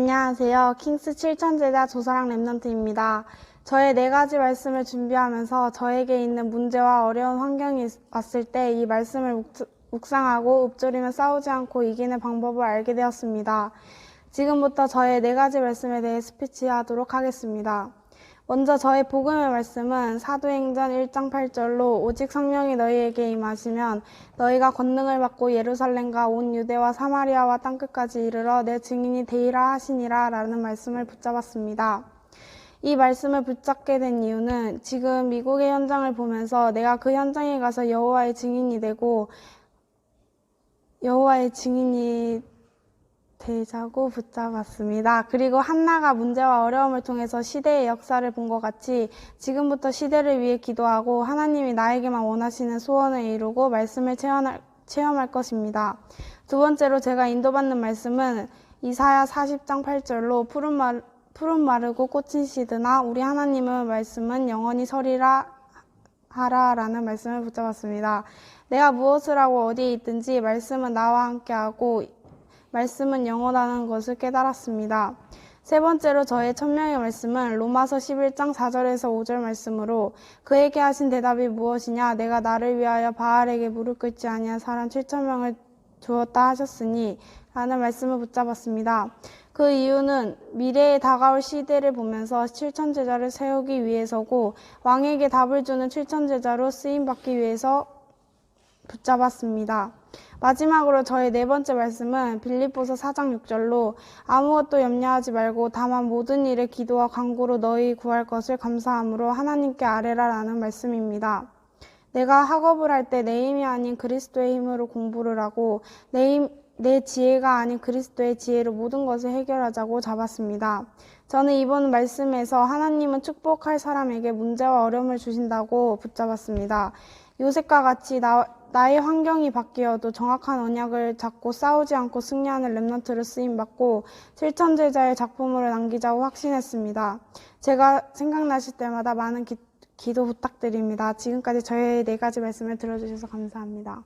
안녕하세요. 킹스 7천제자 조사랑 랩넌트입니다. 저의 네 가지 말씀을 준비하면서 저에게 있는 문제와 어려운 환경이 왔을 때 이 말씀을 묵- 묵상하고 읊조리며 싸우지 않고 이기는 방법을 알게 되었습니다. 지금부터 저의 네 가지 말씀에 대해 스피치하도록 하겠습니다. 먼저 저의 복음의 말씀은 사도행전 1장 8절로 오직 성령이 너희에게 임하시면 너희가 권능을 받고 예루살렘과 온 유대와 사마리아와 땅끝까지 이르러 내 증인이 되리라 하시니라 라는 말씀을 붙잡았습니다. 이 말씀을 붙잡게 된 이유는 지금 미국의 현장을 보면서 내가 그 현장에 가서 여호와의 증인이 되고 여호와의 증인이 되자고 붙잡았습니다. 그리고 한나가 문제와 어려움을 통해서 시대의 역사를 본 것 같이 지금부터 시대를 위해 기도하고 하나님이 나에게만 원하시는 소원을 이루고 말씀을 체험할, 체험할 것입니다. 두 번째로 제가 인도받는 말씀은 이사야 40장 8절로 푸른 말, 푸른 마르고 꽃은 시드나 우리 하나님의 말씀은 영원히 서리라 하라라는 말씀을 붙잡았습니다. 내가 무엇을 하고 어디에 있든지 말씀은 나와 함께하고 말씀은 영원하는 것을 깨달았습니다. 세 번째로 저의 천명의 말씀은 로마서 11장 4절에서 5절 말씀으로 그에게 하신 대답이 무엇이냐 내가 나를 위하여 바알에게 무릎 꿇지 아니한 사람 7천 명을 주었다 하셨으니 라는 말씀을 붙잡았습니다. 그 이유는 미래에 다가올 시대를 보면서 7천 제자를 세우기 위해서고 왕에게 답을 주는 7천 제자로 쓰임 받기 위해서 붙잡았습니다. 마지막으로 저의 네 번째 말씀은 빌립보서 4장 6절로 아무것도 염려하지 말고 다만 모든 일에 기도와 간구로 너희 구할 것을 감사함으로 하나님께 아뢰라라는 말씀입니다. 내가 학업을 할 때 내 힘이 아닌 그리스도의 힘으로 공부를 하고 내, 힘, 내 지혜가 아닌 그리스도의 지혜로 모든 것을 해결하자고 잡았습니다. 저는 이번 말씀에서 하나님은 축복할 사람에게 문제와 어려움을 주신다고 붙잡았습니다. 요셉과 같이 나, 나의 환경이 바뀌어도 정확한 언약을 잡고 싸우지 않고 승리하는 랩런트를 쓰임받고 실천 제자의 작품으로 남기자고 확신했습니다. 제가 생각나실 때마다 많은 기, 기도 부탁드립니다. 지금까지 저의 네 가지 말씀을 들어주셔서 감사합니다.